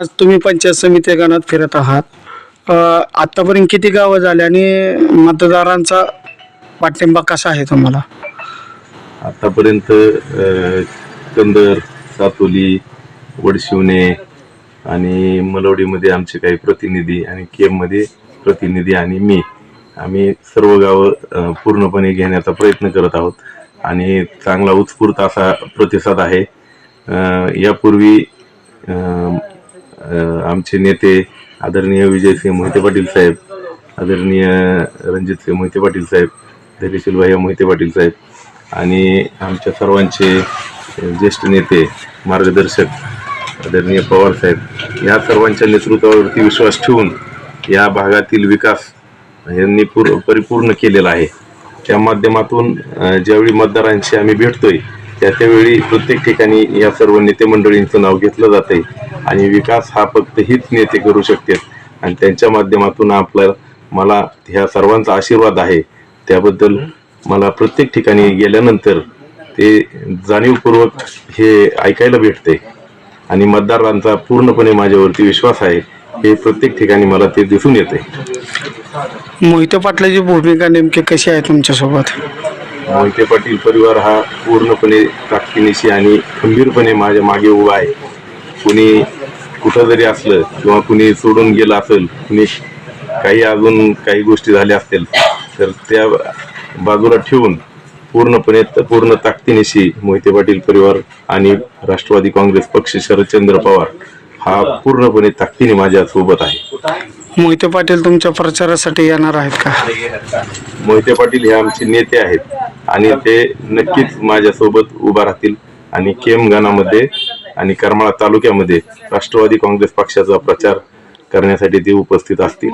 आज तुम्ही पंचायत समिती गणात फिरत आहात. आतापर्यंत किती गावं झाले आणि मतदारांचा पाठिंबा कसा आहे तुम्हाला? आतापर्यंत अ, कंदर सातोली वडशिवणे आणि मलवडीमध्ये आमचे काही प्रतिनिधी आणि केममध्ये प्रतिनिधी आणि मी आम्ही सर्व गावं पूर्णपणे घेण्याचा प्रयत्न करत आहोत. आणि चांगला उत्स्फूर्त असा प्रतिसाद आहे. यापूर्वी आमचे नेते आदरणीय विजयसिंह मोहिते पाटील साहेब आदरणीय रणजितसिंह मोहिते पाटील साहेब धैर्यशील भैया मोहिते पाटील साहेब आणि आमच्या सर्वांचे ज्येष्ठ नेते मार्गदर्शक आदरणीय पवार साहेब या सर्वांच्या नेतृत्वावरती विश्वास ठेवून या भागातील विकास यांनी पूर परिपूर्ण केलेला आहे. त्या माध्यमातून ज्यावेळी मतदारांशी आम्ही भेटतोय त्या त्यावेळी प्रत्येक ठिकाणी या सर्व नेते मंडळींचं नाव घेतलं जातंय. आणि विकास हा फक्त हीच नेते करू शकतात. आणि त्यांच्या माध्यमातून आपला मला ह्या सर्वांचा आशीर्वाद आहे. त्याबद्दल मला प्रत्येक ठिकाणी गेल्यानंतर ते जाणीवपूर्वक हे ऐकायला भेटते. आणि मतदारांचा पूर्णपणे माझ्यावरती विश्वास आहे हे प्रत्येक ठिकाणी मला ते दिसून येते. मोहिते पाटलाची भूमिका नेमकी कशी आहे तुमच्यासोबत? मोहिते पाटील परिवार हा पूर्णपणे ताकदीनिशी आणि खंबीरपणे माझ्या मागे उभा आहे. कुणी कुठं जरी असलं किंवा कुणी सोडून गेलं असेल कुणी काही अजून काही गोष्टी झाल्या असतील तर त्या बाजूला ठेवून पूर्णपणे पूर्ण ताकदीनिशी मोहिते पाटील परिवार आणि राष्ट्रवादी काँग्रेस पक्ष शरदचंद्र पवार हा पूर्णपणे ताकदीने माझ्या सोबत आहे. मोहिते पाटील तुमच्या प्रचारासाठी येणार आहेत का? मोहिते पाटील हे आमचे नेते आहेत आणि ते नक्कीच माझ्यासोबत उभा राहतील आणि केम गाणामध्ये आणि करमाळा तालुक्यामध्ये राष्ट्रवादी काँग्रेस पक्षाचा प्रचार करण्यासाठी ते उपस्थित असतील.